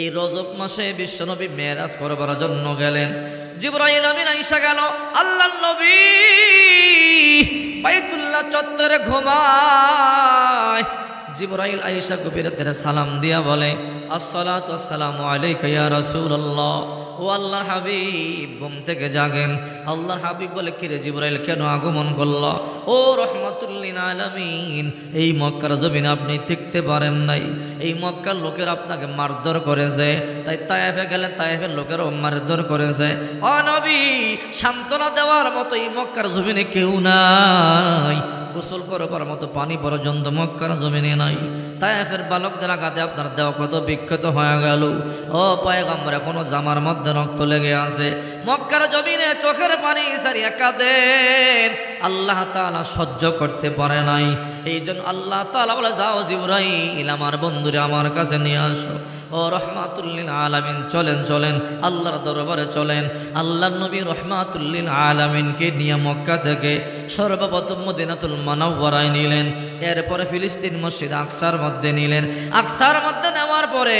এই রজব মাসে বিশ্বনবী মেয়েরাজ করবার জন্য গেলেন। জিব্রাইল আমিন আইসা গেল আল্লাহ নবী, বাইতুল্লাহ চত্বরে ঘুমায়। জিব্রাইল আইসা কবিরাতের সালাম দিয়া বলে, আসসালাতু আসসালামু আলাইকা ইয়া রাসূলুল্লাহ। ও আল্লাহর হাবিব, ঘুম থেকে জাগেন। আল্লাহর হাবিব বলে কিরে জিব্রাইল, কেন আগমন করল? ও রহমাতুল্লিন আলামিন, এই মক্কার জমিনে আপনি টিকতে পারেন নাই। এই মক্কার লোকের আপনাকে মারধর করেছে। তাই তায়েফে গেলে তায়েফের লোকেরও মারধর করেছে। ও নবী সান্ত্বনা দেওয়ার মতো এই মক্কার জমিনে কেউ নাই। গোসল করবার মতো পানি পর্যন্ত মক্কার জমিনে নাই। তাই তায়েফের বালকদের আঘাতে আপনার দেহ কত বিক্ষত হয়ে গেল। ও পয়গম্বর, এখনও জামার মধ্যে রক্ত লেগে আছে। মক্কার জমিনে চোখের পানি সারিয়া কাঁদেন। আল্লাহ তালা সহ্য করতে পারে নাই। এই জন্য আল্লাহ তাআলা বলে, যাও জিব্রাইল আমার বন্ধুরে আমার কাছে নিয়ে আসো। ও রহমাতুল্লিল আলামিন, চলেন চলেন, আল্লাহর দরবারে চলেন। আল্লাহ নবী রহমাতুল্লিল আলামিনকে নিয়ে মক্কা থেকে সর্বপ্রথম মদিনাতুল মানবরায় নিলেন। এরপরে ফিলিস্তিন মসজিদ আকসার মধ্যে নিলেন। আকসার মধ্যে নেওয়ার পরে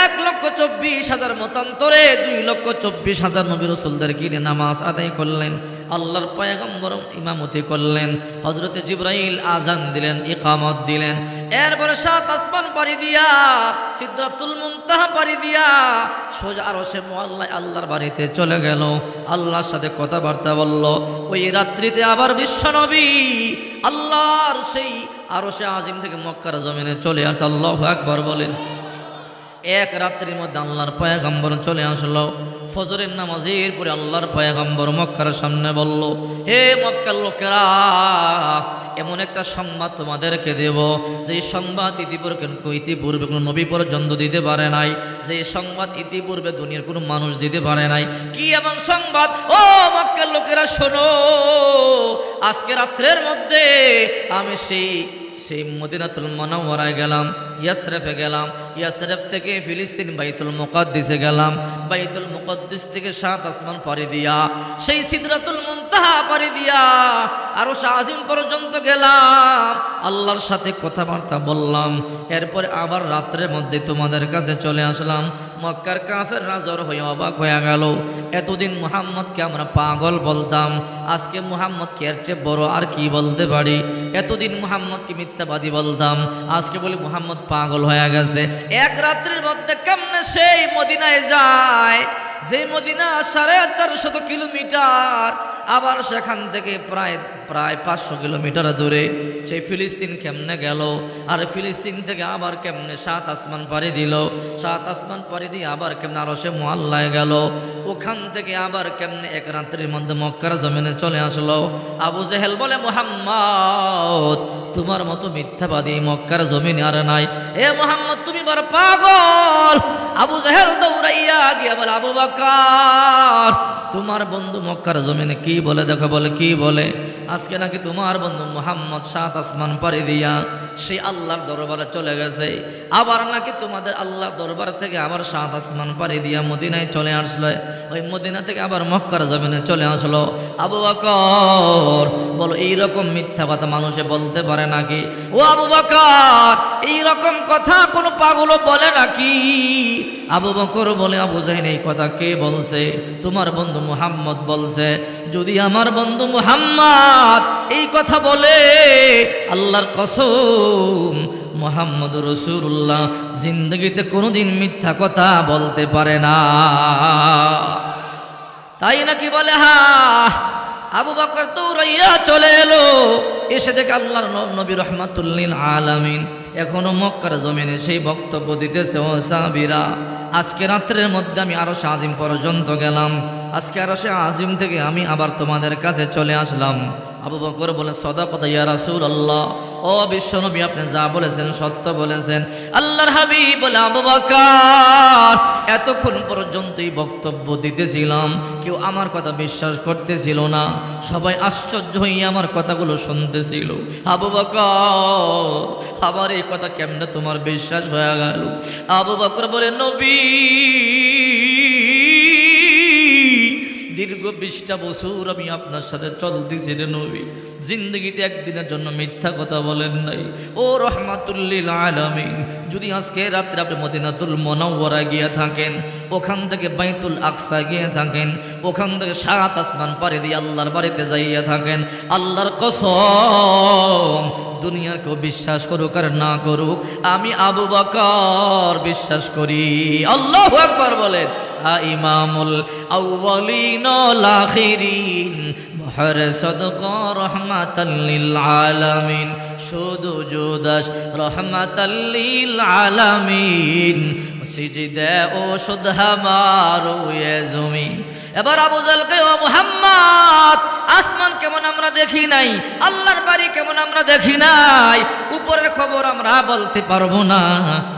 এক লক্ষ চব্বিশ হাজার মতান্তরে দুই লক্ষ চব্বিশ হাজার নবী রসুলদের কিনে নামাজ আদায় করলেন। আল্লাহর পয়গম্বর ইমামতি করলেন হজরতে জিব্রাইল আজান দিলেন, ইকামত দিলেন। এরপরে সাত আসমান পাড়ি দিয়া সিদ্ধাতুল মুনতাহা পাড়ি দিয়া সোজা আরও সে মোয়াল্লায় আল্লাহর বাড়িতে চলে গেল। আল্লাহর সাথে কথাবার্তা বলল, ওই রাত্রিতে আবার বিশ্বনবী আল্লাহর সেই আরও সে আজিম থেকে মক্কার জমিনে চলে আসে, আল্লাহ একবার বলেন। এক রাত্রির মধ্যে আল্লাহর পয়াগম্বর চলে আসলো। ফজরের নামাজের পরে আল্লাহর পয়াগম্বর মক্কার সামনে বলল, হে মক্কার লোকেরা, এমন একটা সংবাদ তোমাদেরকে দেব। যে সংবাদ ইতিপূর্বে ইতিপূর্বে কোনো নবী পর্যন্ত দিতে পারে নাই যে সংবাদ ইতিপূর্বে দুনিয়ার কোনো মানুষ দিতে পারে নাই। কি এমন সংবাদ? ও মক্কার লোকেরা, শোনো, আজকে রাত্রের মধ্যে আমি সেই সেই মদিনাতুল মনাওয়ারায় গেলাম। ইয়াসরেফে গেলাম, ইয়াসরেফ থেকে ফিলিস্তিন বাইতুল মুকদ্দিসে গেলাম। বাইতুল মুকদ্দিস থেকে সাত আসমান পাড়ি দিয়া, সেই সিদরাতুল মুনতাহা পাড়ি দিয়া আরও শাহিম পর্যন্ত গেলাম। আল্লাহর সাথে কথাবার্তা বললাম, এরপরে আবার রাত্রের মধ্যে তোমাদের কাছে চলে আসলাম। মক্কার কাফের রাজর হয়ে অবাক হয়ে গেল, এতদিন মুহাম্মদকে আমরা পাগল বলতাম, আজকে মুহাম্মদকে এর চেয়ে বড় আর কি বলতে পারি? এতদিন মুহাম্মদকে মিথ্যাবাদী বলতাম, আজকে বলি মুহাম্মদ পাগল হয়ে গেছে। এক রাত্রির মধ্যে কেমনে সেই মদিনায় যায়? যে মদিনা সাড়ে চারশত কিলোমিটার, আবার সেখান থেকে প্রায় প্রায় পাঁচশো কিলোমিটার দূরে। সেই ফিলিস্তিন কেমনে গেল? আর ফিলিস্তিন থেকে আবার কেমনে সাত আসমান পাড়ি দিল? সাত আসমান পাড়ি দিয়ে আবার কেমনে আরও সে মোহাল্লায় গেল? ওখান থেকে আবার কেমনে এক রাত্রির মধ্যে মক্কার জমিনে চলে আসলো? আবু জেহেল বলে, মোহাম্মদ, তোমার মতো মিথ্যাবাদী মক্কার জমিনে আর নাই। এ মোহাম্মদ, তুমি বড় পাগল। আবু জেহেল দৌড়াইয়া গিয়া বলে, আবু বাকার, তোমার বন্ধু মক্কার জমিনে কি বলে? দেখো বলে, কি বলে? আজকে নাকি তোমার বন্ধু মোহাম্মদ সাত আসমান পাড়ি দিয়া সেই আল্লাহর দরবারে চলে গেছে। আবার নাকি তোমাদের আল্লাহর দরবার থেকে আবার সাত আসমান পাড়ি দিয়া মদিনায় চলে আসলো। ওই মদিনা থেকে আবার মক্কার জমিনে চলে আসলো। আবু বকর বলো, এইরকম মিথ্যা কথা মানুষে বলতে পারে নাকি? ও আবু বকর, এইরকম কথা কোনো পাগলও বলে নাকি? আবু বকর বলে, আবু জাহিন এই কথা কে বলছে? তোমার বন্ধু মুহাম্মদ বলছে। যদি আমার বন্ধু মুহাম্মদ এই কথা বলে, আল্লাহর কসম মোহাম্মদ রসুল্লাহ জিন্দগিতে কোনোদিন মিথ্যা কথা বলতে পারে না। তাই নাকি বলে, হা, আবু বকর দৌড়াইয়া চলে এলো। এসে দেখে আল্লাহর নবী রহমাতুল্লিল আলামিন এখনও মক্কার জমিনে সেই বক্তব্য দিতেছে, ও সাহাবীরা, আজকে রাত্রের মধ্যে আমি আরও আজিম পর্যন্ত গেলাম। আজকে আরও সে আজিম থেকে আমি আবার তোমাদের কাছে চলে আসলাম। আবু বকর বলে সদা কথা ইয়া রাসূল আল্লাহ ও বিশ্বনবী, আপনি যা বলেছেন সত্য বলেছেন। আল্লাহর হাবিব বলে, আবু বকর, এতক্ষণ পর্যন্তই বক্তব্য দিতেছিলাম। কেউ আমার কথা বিশ্বাস করতেছিল না। সবাই আশ্চর্য হয়ে আমার কথাগুলো শুনতেছিল। আবু বকর আবার এই কথা কেমনে তোমার বিশ্বাস হয়ে গেল? আবু বকর বলে, নবী দীর্ঘ বিশটা বছর আমি আপনার সাথে চলতেছি রে নবী। জিন্দগিতে একদিনের জন্য মিথ্যা কথা বলেন নাই। ও রহমাতুল্লিল আলামিন, যদি আজকে রাত্রে আপনি মদিনাতুল মনাওয়ারা গিয়ে থাকেন, ওখান থেকে বাইতুল আকসা গিয়ে থাকেন, ওখান থেকে সাত আসমান পাড়ি দিয়ে আল্লাহর বাড়িতে যাইয়া থাকেন, আল্লাহর কসম দুনিয়ার কেউ বিশ্বাস করুক আর না করুক, আমি আবু বকর বিশ্বাস করি। আল্লাহ একবার বলেন। ইমামুল আউয়ালিন লাখিরিন বহর সদকা রহমাতাল লিল আলামিন। শুধু জুদাস রহমাতাল লিল আলামিন। সিজিদে ও শুধ হামারো এ জমিন। এবার আবু জালকে ও মুহাম্মদ আসমান কেমন আমরা দেখি নাই, আল্লাহর বাড়ি কেমন আমরা দেখি নাই, উপরের খবর আমরা বলতে পারব না।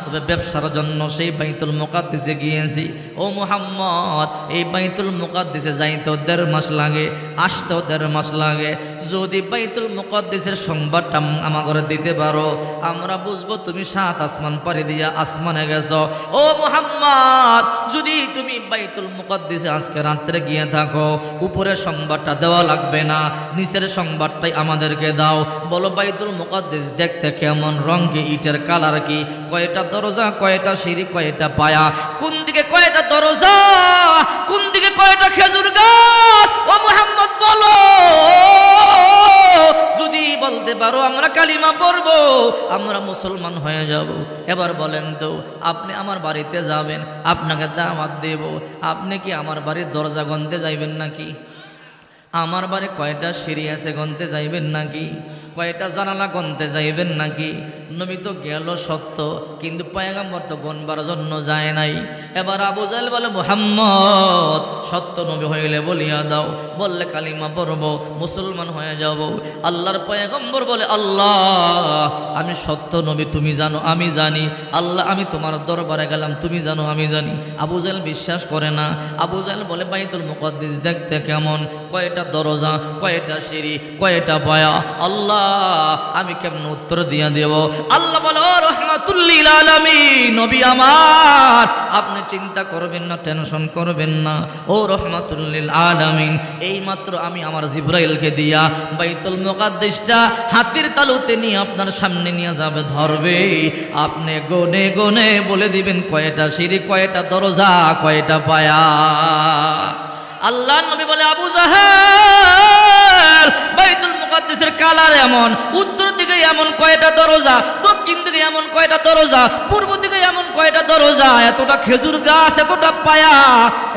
তবে ব্যবসার জন্য সেই বাইতুল মুকাদ্দিসে গিয়েছি। ও মুহাম্মদ, এই বাইতুল মুকাদ্দিসে যাইতেও দেড় মাস লাগে, আসতেও দেড় মাস লাগে। যদি বাইতুল মুকাদ্দিসের সংবাদটা আমাকে দিতে পারো, আমরা বুঝব তুমি সাত আসমান পাড়ি দিয়া আসমানে গেছো। ও মুহাম্মদ, যদি তুমি বাইতুল মুকাদ্দিসে আজকে রাত্রে গিয়ে থাকো, উপরের সংবাদটা দেওয়া লাগবে না। নিচের সংবাদটাই আমাদেরকে দাও। বলো, বাইতুল মুকাদ্দিস দেখতে কেমন? রং কি ইটের কালার কি? কয়টা দরজা, কয়টা সিঁড়ি, কয়টা পায়া? কোন দিকে কয়টা দরজা, কোন দিকে কয়টা খেজুর গাছ? ও মুহাম্মদ, বলো। যদি বলতে পারো, আমরা কালিমা পড়ব, আমরা মুসলমান হয়ে যাব। এবার বলেন তো, আপনি আমার বাড়িতে যাবেন, আপনাকে দাওয়াত দেব। আপনি কি আমার বাড়ির দরজা গন্ধে যাইবেন নাকি? আমার বারে কয়টা সিঁড়ি আছে গনতে যাইবেন নাকি? কয়টা জানালা গনতে যাইবেন নাকি? নবী তো গেল সত্য, কিন্তু পয়গাম্বর তো গনবার জন্য যায় নাই। এবার আবু জাহেল বলে, মোহাম্মদ! সত্য নবী হইলে বলিয়া দাও, বললে কালিমা পড়ব, মুসলমান হয়ে যাব। আল্লাহর পয়গম্বর বলে, আল্লাহ, আমি সত্য নবী, তুমি জানো, আমি জানি। আল্লাহ, আমি তোমার দরবারে গেলাম, তুমি জানো, আমি জানি। আবু জাহেল বিশ্বাস করে না। আবু জাহেল বলে, বাইতুল মুকদ্দিস দেখতে কেমন? কয়টা দরজা, কয়টা সিঁড়ি, কয়টা পায়া? আল্লাহ আমি কেমন উত্তর দিয়া দেব? আল্লাহ বলো রহমাতুল্লিল নবী আমার, আপনি চিন্তা করবেন না, টেনশন করবেন না। ও রহমাতুল্লিল এই মাত্র আমি আমার জিব্রাইলকে দিয়া বাইতুল হাতির তালুতে নিয়ে আপনার সামনে নিয়ে যাবে, ধরবে। আপনি গনে গনে বলে দিবেন, কয়টা সিঁড়ি, কয়টা দরজা, কয়টা পায়া। আল্লাহ নবী বলে, আবু জাহেল, বাইতুল মুকাদ্দিসের কালার এমন, উত্তর দিকে এমন কয়টা দরজা, দক্ষিণ দিকে এমন কয়টা দরজা, পূর্ব দিকে এমন কয়টা দরজা, এতটা খেজুর গাছ, এতটা পায়া,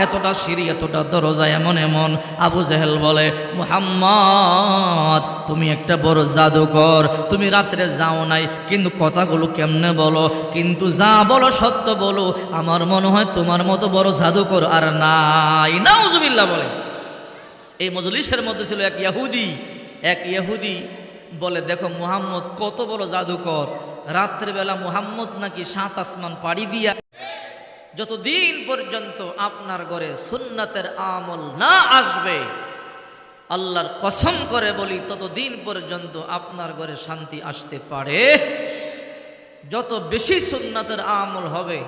এতটা সিঁড়ি, এতটা দরজা এমন এমন। আবু জাহেল বলে, মুহাম্মদ, তুমি একটা বড় জাদুকর তুমি রাত্রে যাও নাই, কিন্তু কথাগুলো কেমনে বলো? কিন্তু যা বলো, সত্য বলো। আমার মনে হয় তোমার মতো বড় জাদুকর আর নাই। নাউজুবিল্লাহ বলে। এই মজলিসের মধ্যে ছিল এক ইয়াহুদি এক ইহুদি বলে, দেখো মুহাম্মদ কত বড় জাদুকর। রাত্রেবেলা মুহাম্মদ নাকি সাত আসমান পাড়ি দিয়া যতদিন পর্যন্ত আপনার ঘরে সুন্নাতের আমল না আসবে, আল্লাহর কসম করে বলি, ততদিন পর্যন্ত আপনার ঘরে শান্তি আসতে পারে। যত বেশি সুন্নাতের আমল হবে,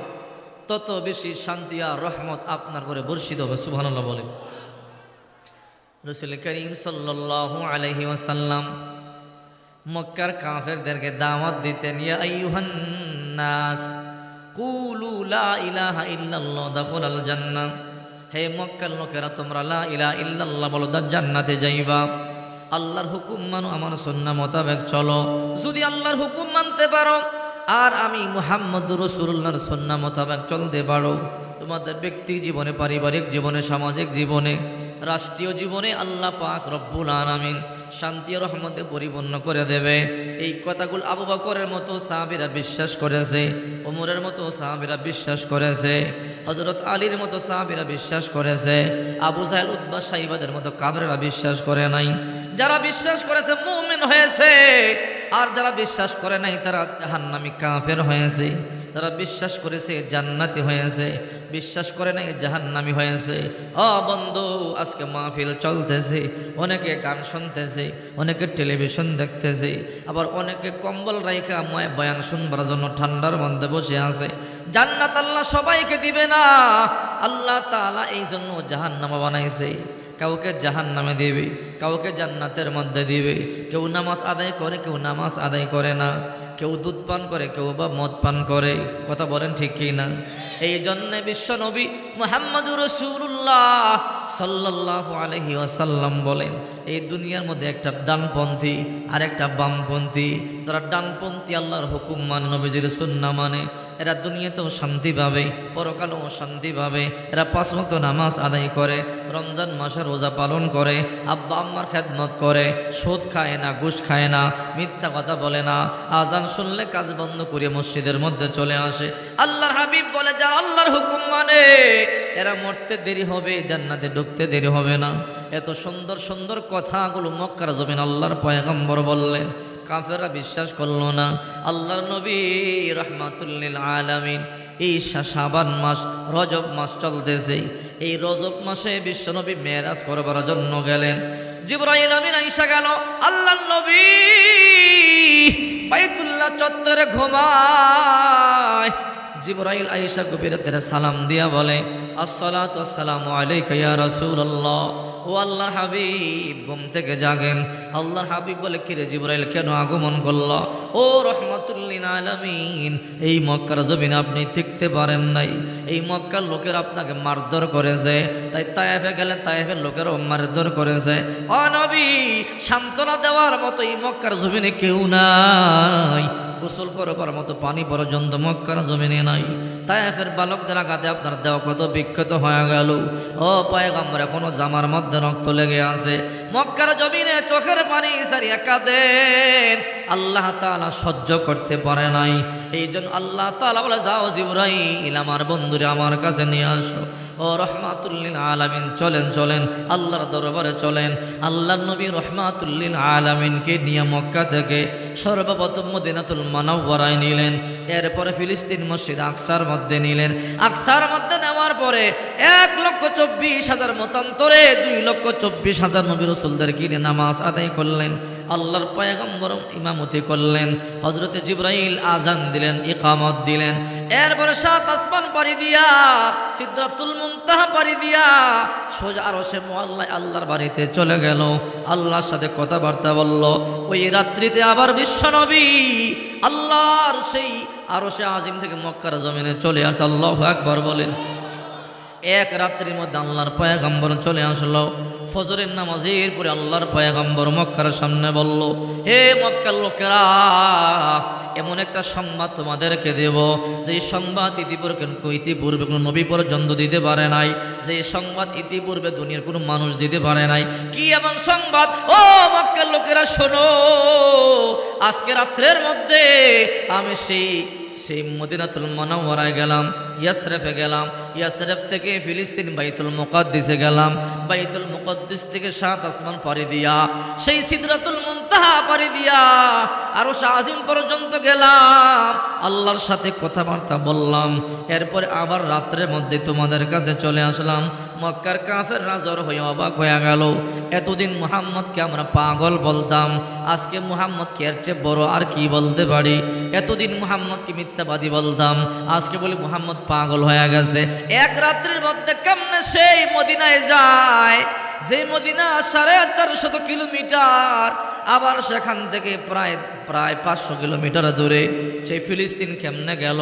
তত বেশি শান্তি আর রহমত আপনার ঘরে বর্ষিত হবে। সুবহানাল্লাহ বলে রসুল করিম সাল্লাল্লাহু আলাইহি ওয়াসাল্লাম মক্কার কাফেরদেরকে দাওয়াত দিতেন, ইয়া আইয়ুহান কুলু লা ইল্লাল্লাহ হে তোমরা লা ইল্লাল্লাহ বলো জান্নাতে যাইবা। আল্লাহর আমার চলো। আল্লাহর হুকুম মানতে পারো, আর আমি মুহাম্মদ মোতাবেক চলতে পারো। তোমাদের ব্যক্তি জীবনে, পারিবারিক জীবনে, সামাজিক জীবনে রাষ্ট্রীয় জীবনে আল্লাহ পাক রব্বুল আলামিন শান্তি রহমতে পরিপূর্ণ করে দেবে। এই কথাগুলো আবু বকরের মতো সাহাবিরা বিশ্বাস করেছে, ওমরের মতো সাহাবিরা বিশ্বাস করেছে হজরত আলীর মতো সাহাবিরা বিশ্বাস করেছে, আবু জাহেল উদ্বা সাহিবাদের মতো কাবরেরা বিশ্বাস করে নাই। যারা বিশ্বাস করেছে মুমিন হয়েছে, আর যারা বিশ্বাস করে নাই তারা জাহান্নামী কাফের হয়েছে। তারা বিশ্বাস করেছে জান্নাতি হয়েছে, বিশ্বাস করে নাই জাহান্নামি হয়েছে। অ বন্ধু, আজকে মাহফিল চলতেছে, অনেকে গান শুনতেছে, অনেকে টেলিভিশন দেখতেছে, আবার অনেকে কম্বল রাইখা ময় বয়ান শুনবার জন্য ঠান্ডার মধ্যে বসে আছে। জান্নাত আল্লাহ সবাইকে দিবে না। আল্লাহ তাআলা এই জন্য জাহান্নামা বানাইছে। কাউকে জাহান নামে দিবে, কাউকে জান্নাতের মধ্যে দিবে। কেউ নামাজ আদায় করে, কেউ নামাজ আদায় করে না। কেউ দুধ পান করে, কেউ বা মদ পান করে, কথা বলেন ঠিক কি না? এই জন্যে বিশ্ব নবী মোহাম্মদুর রসুল্লাহ সাল্লাহ আলহি আসাল্লাম বলেন, এই দুনিয়ার মধ্যে একটা ডানপন্থী আর একটা বামপন্থী তারা ডানপন্থী আল্লাহর হুকুম মানে নবীজির সুন্না মানে এরা দুনিয়াতেও শান্তি পাবে, পরকালেও শান্তি পাবে, এরা পাঁচ মতো নামাজ আদায় করে, রমজান মাসে রোজা পালন করে, আব্বা আম্মার খেদমত করে, সুদ খায় না, ঘুষ খায় না, মিথ্যা কথা বলে না আজান শুনলে কাজ বন্ধ করে মসজিদের মধ্যে চলে আসে। আল্লাহর হাবিব বলে, যারা আল্লাহর হুকুম মানে এরা মরতে দেরি হবে, জান্নাতে ঢুকতে দেরি হবে না। এত সুন্দর সুন্দর কথাগুলো মক্কার জমিন আল্লাহর পয়গম্বর বললেন। কাফেরা বিশ্বাস করল না। আল্লাহর নবী রহমাতুল্লিল আলামিন, এই শাবান মাস, রজব মাস চলতেছে। এই রজব মাসে বিশ্বনবী মেরাজ করবার জন্য গেলেন। জিব্রাইল আমিন আইসা গেল। আল্লাহ নবী বাইতুল্লাহ চত্বরে ঘুমায়। জিব্রাইল আয়েশা গভীরাতের সালাম দিয়া বলে আসসালাতু আসসালামু আলাইকা ইয়া রাসূলুল্লাহ। ও আল্লাহর হাবিব, ঘুম থেকে জাগেন। আল্লাহর হাবিব বলে কিরে জিব্রাইল, কেন আগমন করল? ও রহমাতুল্লিন আলামিন, এই মক্কার জমিনে আপনি টিকতে পারেন নাই। এই মক্কার লোকের আপনাকে মারধর করেছে। তাই তায়েফে গেলে তায়েফের লোকেরও মারধর করেছে। অ নবী, সান্ত্বনা দেওয়ার মতো এই মক্কার জমিনে কেউ নাই। গোসল করবার মতো পানি পর্যন্ত মক্কার জমিনে নাই। তাই তায়েফের বালকদের আঘাতে আপনার দেহ কত বিক্ষত হয়ে গেল। ও পয়গম্বর, এখনও জামার মধ্যে রক্ত লেগে আছে। মক্কার জমিনে চোখের পানি সারিয়া কাঁদেন আল্লাহ তাআলা সহ্য করতে পারে নাই। এই জন্য আল্লাহ তাআলা বলে, যাও জিব্রাইল, আমার বন্ধুরে আমার কাছে নিয়ে আসো। ও রহমাতুল্লিল আলামিন, চলেন চলেন, আল্লাহর দরবারে চলেন। আল্লাহ নবী রহমাতুল্লিল আলামিনকে নিয়ে মক্কা থেকে সর্বপ্রথম মদিনাতুল মানওয়ারায় নিলেন। এরপরে ফিলিস্তিন মসজিদ আকসার মধ্যে নিলেন। আকসার মধ্যে পরে এক লক্ষ চব্বিশ হাজার মতান্তরে দুই লক্ষ চব্বিশ হাজার নবী রসুলদের কিনে নামাজ আদায় করলেন, আল্লাহর পয়গম্বর ইমামতি করলেন হজরতে জিব্রাইল আজান দিলেন, ইকামত দিলেন। এরপরে সাত আসমান পাড়ি দিয়া সিদ্ধাতুল মুনতাহা পাড়ি দিয়া সোজা আরও সে মোয়াল্লায় আল্লাহর বাড়িতে চলে গেল। আল্লাহর সাথে কথাবার্তা বলল, ওই রাত্রিতে আবার বিশ্বনবী আল্লাহর সেই আরও সে আজিম থেকে মক্কার জমিনে চলে আসে, আল্লাহ একবার বলেন। এক রাত্রির মধ্যে আল্লাহর পয়াগম্বর চলে আসলো। ফজরের নামাজের পরে আল্লাহর পয়াগম্বর মক্কার সামনে বলল, হে মক্কার লোকেরা, এমন একটা সংবাদ তোমাদেরকে দেব। যে সংবাদ ইতিপূর্বে ইতিপূর্বে কোনো নবী পর্যন্ত দিতে পারে নাই। যে সংবাদ ইতিপূর্বে দুনিয়ার কোনো মানুষ দিতে পারে নাই। কি এমন সংবাদ? ও মক্কার লোকেরা, শোনো, আজকে রাত্রের মধ্যে আমি সেই সেই মদিনাতুল মনোহরায় গেলাম, ইয়াসরেফে গেলাম, ইয়াসরেফ থেকে ফিলিস্তিন বাইতুল মুকদ্দিসে গেলাম, বাইতুল মুকদ্দিস থেকে সাত আসমান পাড়ি দিয়া সেই সিদরাতুল পাড়ি দিয়া। আরও শাহিম পর্যন্ত গেলাম। আল্লাহর সাথে কথাবার্তা বললাম। এরপরে আবার রাত্রের মধ্যে তোমাদের কাছে চলে আসলাম। মক্কার কাফের রাজর হয়ে অবাক হয়ে গেল। এতদিন মুহাম্মদকে আমরা পাগল বলতাম। আজকে মুহাম্মদকে এর চেয়ে বড় আর কি বলতে পারি? এতদিন মুহাম্মদকে মিথ্যাবাদী বলতাম। আজকে বলি মুহাম্মদ পাগল হয়ে গেছে। এক রাত্রির মধ্যে কেমনে সেই মদিনায় যায়? যে মদিনা সাড়ে চারশত কিলোমিটার আবার সেখান থেকে প্রায় প্রায় পাঁচশো কিলোমিটার দূরে। সেই ফিলিস্তিন কেমনে গেল?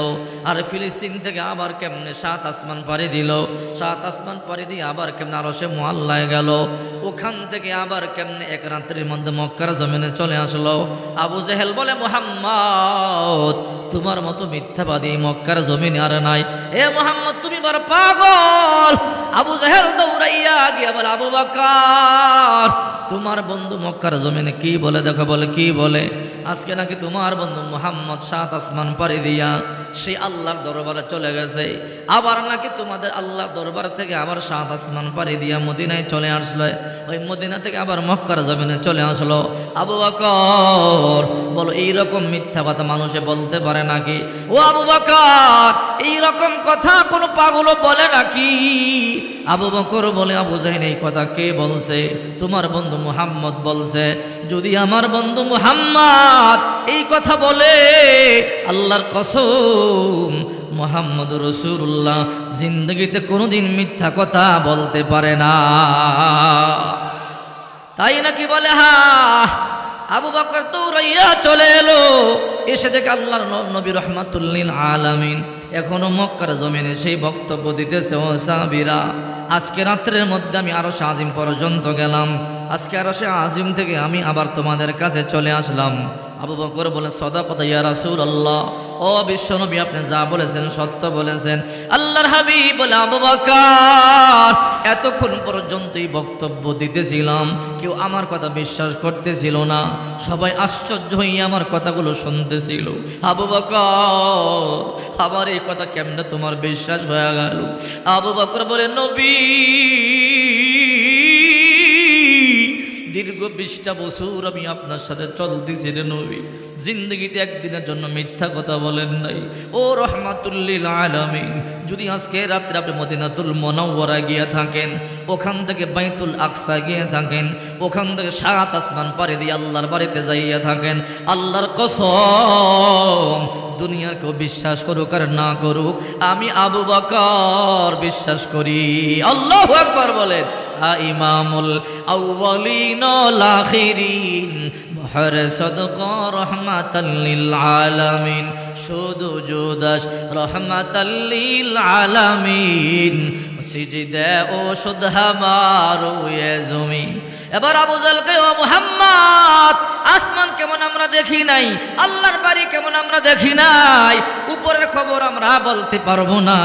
আর ফিলিস্তিন থেকে আবার কেমনে সাত আসমান পাড়ি দিল? সাত আসমান পাড়ি দিয়ে আবার কেমনে আরও সে মোহাল্লায় গেল? ওখান থেকে আবার কেমনে এক রাত্রির মধ্যে মক্কার জমিনে চলে আসলো? আবু জেহেল বলে, মোহাম্মদ, তোমার মতো মিথ্যাবাদী মক্কার জমিন আর নাই। এ মোহাম্মদ, তুমি বার পাগল। আবু জাহেল দৌড়াইয়া গিয়া বলে, আবু বাকার, তোমার বন্ধু মক্কার জমিনে কি বলে? দেখো বলে, কি বলে? আজকে নাকি তোমার বন্ধু মোহাম্মদ সাত আসমান পাড়ি দিয়া সেই আল্লাহর দরবারে চলে গেছে। আবার নাকি তোমাদের আল্লাহর দরবার থেকে আবার সাত আসমান পাড়ি দিয়া মদিনায় চলে আসলো। ওই মদিনা থেকে আবার মক্কার জমিনে চলে আসলো। আবু বাকর, বলো এইরকম মিথ্যা কথা মানুষে বলতে পারে নাকি? ও আবু বাকর, এইরকম কথা কোনো পাগলও বলে নাকি? আবু বকর বলে, আবু জাহিন এই কথা কে বলছে? তোমার বন্ধু মুহাম্মদ বলছে, যদি আমার বন্ধু মুহাম্মদ এই কথা বলে, আল্লাহর কসম, মোহাম্মদ রসুল্লাহ জিন্দগিতে কোনোদিন মিথ্যা কথা বলতে পারে না। তাই নাকি বলে হা আবু বকর দৌড়াইয়া চলে এলো। এসে দেখে আল্লাহর নবী রহমাতুল্লিল আলামিন এখনও মক্কার জমিনে সেই বক্তব্য দিতেছে, ও সাহাবীরা, আজকে রাত্রের মধ্যে আমি আরও আজিম পর্যন্ত গেলাম। আজকে আরও সে আজিম থেকে আমি আবার তোমাদের কাছে চলে আসলাম। আবু বকর বলে সদা কথা ইয়া রাসূল আল্লাহ ও বিশ্বনবী আপনি যা বলেছেন, সত্য বলেছেন। আল্লাহর হাবিব বলে, আবু বকর, এতক্ষণ পর্যন্তই বক্তব্য দিতেছিলাম। কেউ আমার কথা বিশ্বাস করতেছিল না। সবাই আশ্চর্য হয়ে আমার কথাগুলো শুনতেছিল। আবু বকর আবার এই কথা কেমনে তোমার বিশ্বাস হয়ে গেল? আবু বকর বলে, নবী দীর্ঘ বিশটা বছর আমি আপনার সাথে চলতেছি রে নবী। জিন্দগিতে একদিনের জন্য মিথ্যা কথা বলেন নাই। ও রহমাতুল্লিল আলামিন, যদি আজকে রাত্রে আপনি মদিনাতুল মনাওয়ারা গিয়ে থাকেন, ওখান থেকে বাইতুল আকসা গিয়ে থাকেন, ওখান থেকে সাত আসমান পাড়ি দিয়ে আল্লাহর বাড়িতে যাইয়া থাকেন, আল্লাহর কসম দুনিয়ার কেউ বিশ্বাস করুক আর না করুক, আমি আবু বকর বিশ্বাস করি। আল্লাহ একবার বলেন। ইমামুল আউয়ালিন লাখিরিন বহর সদকা রহমাতাল লিল আলামিন। শুধু জুদাস রহমাতাল লিল আলামিন। সিজদে ও শুধ হামারু ইয়ে জমিন এবার আবু জালকে ও মুহাম্মদ, আসমান কেমন আমরা দেখি নাই, আল্লাহর বাড়ি কেমন আমরা দেখি নাই, উপরের খবর আমরা বলতে পারব না।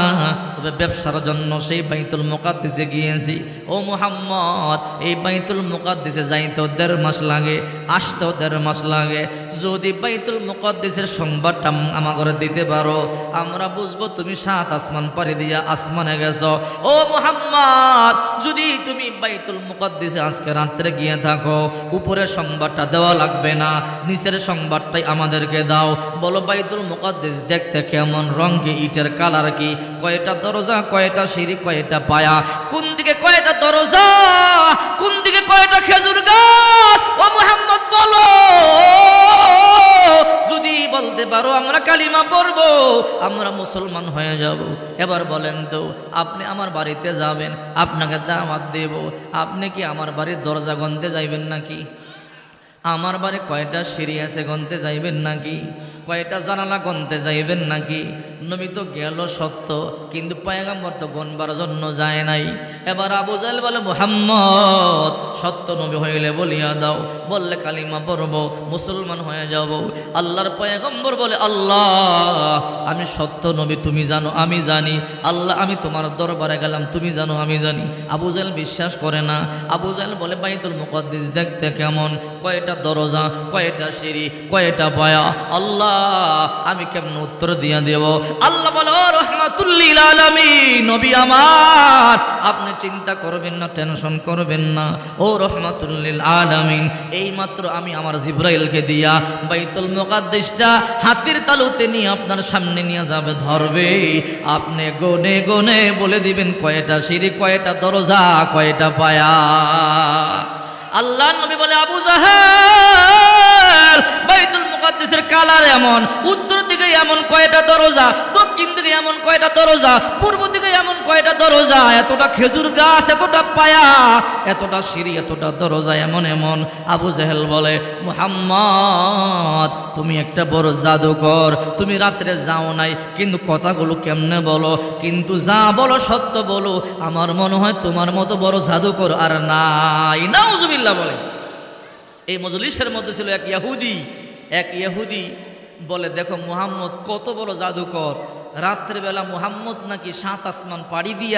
তবে ব্যবসার জন্য সেই বাইতুল মুকাদ্দিসে গিয়েছি। ও মুহাম্মদ, এই বাইতুল মুকাদ্দিসে যাইতে দেড় মাস লাগে, আসতেও দেড় মাস লাগে। যদি বাইতুল মুকাদ্দিসের সংবাদটা আমাকে দিতে পারো, আমরা বুঝব তুমি সাত আসমান পাড়ি দিয়া আসমানে গেছো। ও মুহাম্মদ, যদি তুমি বাইতুল মুকাদ্দিসে আজকে রাত্রে গিয়ে থাকো, উপরের সংবাদটা দেওয়া লাগবে না, নিচের সংবাদটাই আমাদেরকে দাও। বলো বাইতুল মুকাদ্দিস দেখতে কেমন রং কি ইটের কালার কি? কয়টা দরজা, কয়টা সিঁড়ি, কয়টা পায়া? কোন দিকে কয়টা দরজা, কোন দিকে কয়টা খেজুর গাছ? ও মোহাম্মদ, বলো। বলতে পারো, আমরা কালিমা পড়ব, আমরা মুসলমান হয়ে যাব। এবার বলেন তো, আপনি আমার বাড়িতে যাবেন, আপনাকে দাওয়াত দেব, আপনি কি আমার বাড়ির দরজা গন্তে যাইবেন নাকি? আমার বাড়ি কয়টা সিঁড়ি আছে গন্তে যাইবেন নাকি? কয়টা জানালা গনতে যাইবেন নাকি? নবী তো গেল সত্য, কিন্তু পয়গাম্বর তো গনবার জন্য যায় নাই। এবার আবু জাহেল বলে, মুহাম্মদ, সত্য নবী হইলে বলিয়া দাও। বললে কালিমা পড়ব, মুসলমান হয়ে যাব। আল্লাহর পয়গম্বর বলে, আল্লাহ, আমি সত্য নবী, তুমি জানো, আমি জানি। আল্লাহ, আমি তোমার দরবারে গেলাম, তুমি জানো, আমি জানি। আবু জাহেল বিশ্বাস করে না। আবু জাহেল বলে, বাইতুল মুকদ্দিস দেখতে কেমন? কয়টা দরজা, কয়টা সিঁড়ি, কয়টা পায়া? আল্লাহ আমি কেমন উত্তর দিয়া দেব? আল্লাহ বলো রহমাতুল্লিল আলামিন, নবী আমার, আপনি চিন্তা করবেন না, টেনশন করবেন না। ও রহমাতুল্লিল আলামিন এই মাত্র আমি আমার জিব্রাইলকে দিয়া বাইতুল মুকাদ্দিসটা হাতির তালুতে নিয়ে আপনার সামনে নিয়ে যাবে, ধরবে। আপনি গনে গনে বলে দিবেন, কয়টা সিঁড়ি, কয়টা দরজা, কয়টা পায়া। আল্লাহ নবী বলে, আবু জাহেল, বাইতুল মুকাদ্দিসের কালার এমন, উত্তর দিকে এমন কয়টা দরজা, দক্ষিণ দিকে এমন কয়টা দরজা, পূর্ব দিকে কয়টা দরজা? এতটা খেজুর গাছ, এতটা পায়া, এতটা সিঁড়ি, এতটা দরজা এমন এমন। আবু জাহেল বলে, মুহাম্মদ, তুমি একটা বড় জাদুকর, তুমি রাত্রে যাও নাই, কিন্তু কথাগুলো কেমনে বলো? কিন্তু যা বলো, সত্য বলো। আমার মনে হয় তোমার মতো বড় জাদুকর আর নাই। নাউজুবিল্লাহ বলে। এই মজলিসের মধ্যে ছিল এক ইয়াহুদি। এক ইয়াহুদি বলে, দেখো মুহাম্মদ, কত বড় জাদুকর। রাত্রেবেলা মুহাম্মদ নাকি সাত আসমান পাড়ি দিয়া